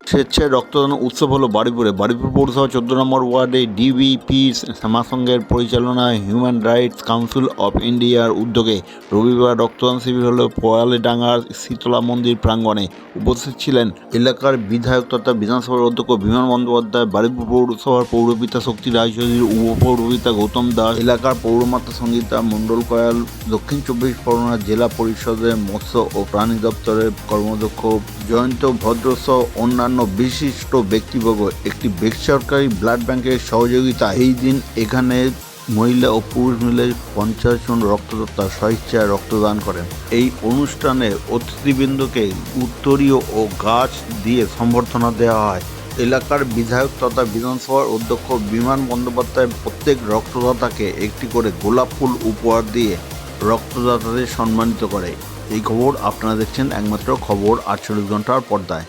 স্বেচ্ছায় রক্তদান উৎসব হলো বাড়িপুরে বাড়িপুর পৌরসভা চোদ্দ নম্বর ওয়ার্ডে ডিবিপি শ্যামাসংঘের পরিচালনায় হিউম্যান রাইটস কাউন্সিল অফ ইন্ডিয়ার উদ্যোগে রবিবার রক্তদান শিবির হলো পোয়ালেডাঙ্গার শীতলা মন্দির প্রাঙ্গণে। উপস্থিত ছিলেন এলাকার বিধায়ক তথা বিধানসভার অধ্যক্ষ বিমান বন্দ্যোপাধ্যায় বাড়িপুর পৌরসভার পৌরপিতা শক্তি রায়চৌধুরী, উপপৌরপিতা গৌতম দাস, এলাকার পৌরমাতা সঙ্গীতা মণ্ডল কয়াল, দক্ষিণ চব্বিশ পরগনা জেলা পরিষদের মৎস্য ও প্রাণী দপ্তরের কর্মাধ্যক্ষ জয়ন্ত ভদ্র সহ অন্যান্য বিশিষ্ট ব্যক্তিবর্গ একটি বেসরকারি ব্লাড ব্যাংকের সহযোগিতা। এই দিন এখানে মহিলা ও পুরুষ মিলে পঞ্চাশ জন রক্তদাতা স্বেচ্ছায় রক্তদান করেন। এই অনুষ্ঠানে অতিথিবৃন্দকে উত্তরীয় ও গাছ দিয়ে সম্বর্ধনা দেওয়া হয়। এলাকার বিধায়ক তথা বিধানসভার অধ্যক্ষ বিমান বন্দ্যোপাধ্যায় প্রত্যেক রক্তদাতাকে একটি করে গোলাপ ফুল উপহার দিয়ে রক্তদাতাদের সম্মানিত করে। এই খবর আপনারা দেখছেন একমাত্র খবর আটচল্লিশ ঘণ্টার পর্দায়।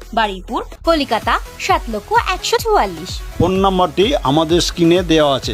বাড়িপুর কলিকাতা সাত লক্ষ একশো চুয়াল্লিশ। ফোন নাম্বারটি আমাদের স্ক্রিনে দেওয়া আছে।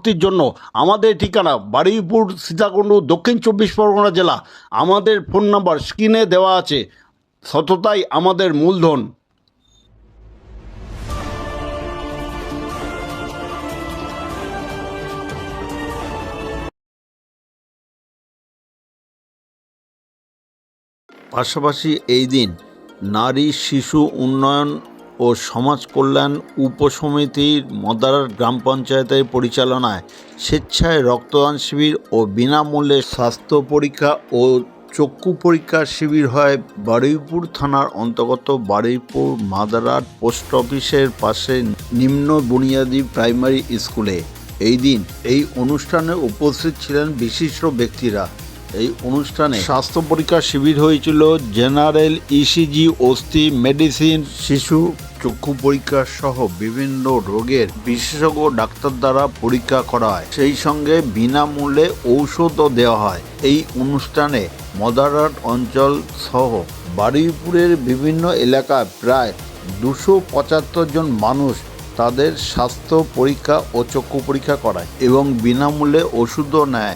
ভর্তির জন্য আমাদের ঠিকানা বারুইপুর, সীতাকুণ্ড, দক্ষিণ চব্বিশ পরগনা জেলা। আমাদের ফোন নাম্বার স্ক্রিনে দেওয়া আছে। সততাই আমাদের মূলধন। পাশাপাশি এই দিন নারী শিশু উন্নয়ন ও সমাজ কল্যাণ উপসমিতির মদারার গ্রাম পঞ্চায়েতের পরিচালনায় স্বেচ্ছায় রক্তদান শিবির ও বিনামূল্যে স্বাস্থ্য পরীক্ষা ও চক্ষু পরীক্ষার শিবির হয় বারুইপুর থানার অন্তর্গত বারুইপুর মাদারাট পোস্ট অফিসের পাশে নিম্ন বুনিয়াদী প্রাইমারি স্কুলে। এই দিন এই অনুষ্ঠানে উপস্থিত ছিলেন বিশিষ্ট ব্যক্তিরা। এই অনুষ্ঠানে স্বাস্থ্য পরীক্ষা শিবির হয়েছিল জেনারেল ইসিজি অস্থি মেডিসিন শিশু চক্ষু পরীক্ষা সহ বিভিন্ন রোগের বিশেষজ্ঞ ডাক্তার দ্বারা পরীক্ষা করা হয়। সেই সঙ্গে বিনামূল্যে ঔষধও দেওয়া হয়। এই অনুষ্ঠানে মদারাট অঞ্চল সহ বারুইপুরের বিভিন্ন এলাকায় প্রায় দুশো পঁচাত্তর জন মানুষ তাদের স্বাস্থ্য পরীক্ষা ও চক্ষু পরীক্ষা করায় এবং বিনামূল্যে ওষুধও নেয়।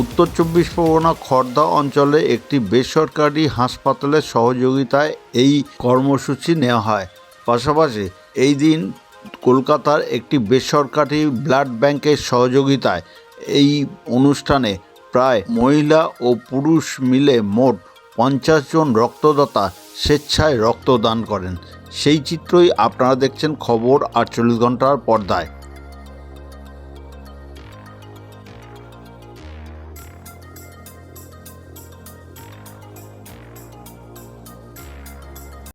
উত্তর চব্বিশ পরগনা খর্দা অঞ্চলে একটি বেসরকারি হাসপাতালের সহযোগিতায় এই কর্মসূচি নেওয়া হয়। পাশাপাশি এই দিন কলকাতার একটি বেসরকারি ব্লাড ব্যাংকের সহযোগিতায় এই অনুষ্ঠানে প্রায় মহিলা ও পুরুষ মিলে মোট পঞ্চাশ জন রক্তদাতা স্বেচ্ছায় রক্তদান করেন। সেই চিত্রই আপনারা দেখছেন খবর আটচল্লিশ ঘণ্টার পর্দায়।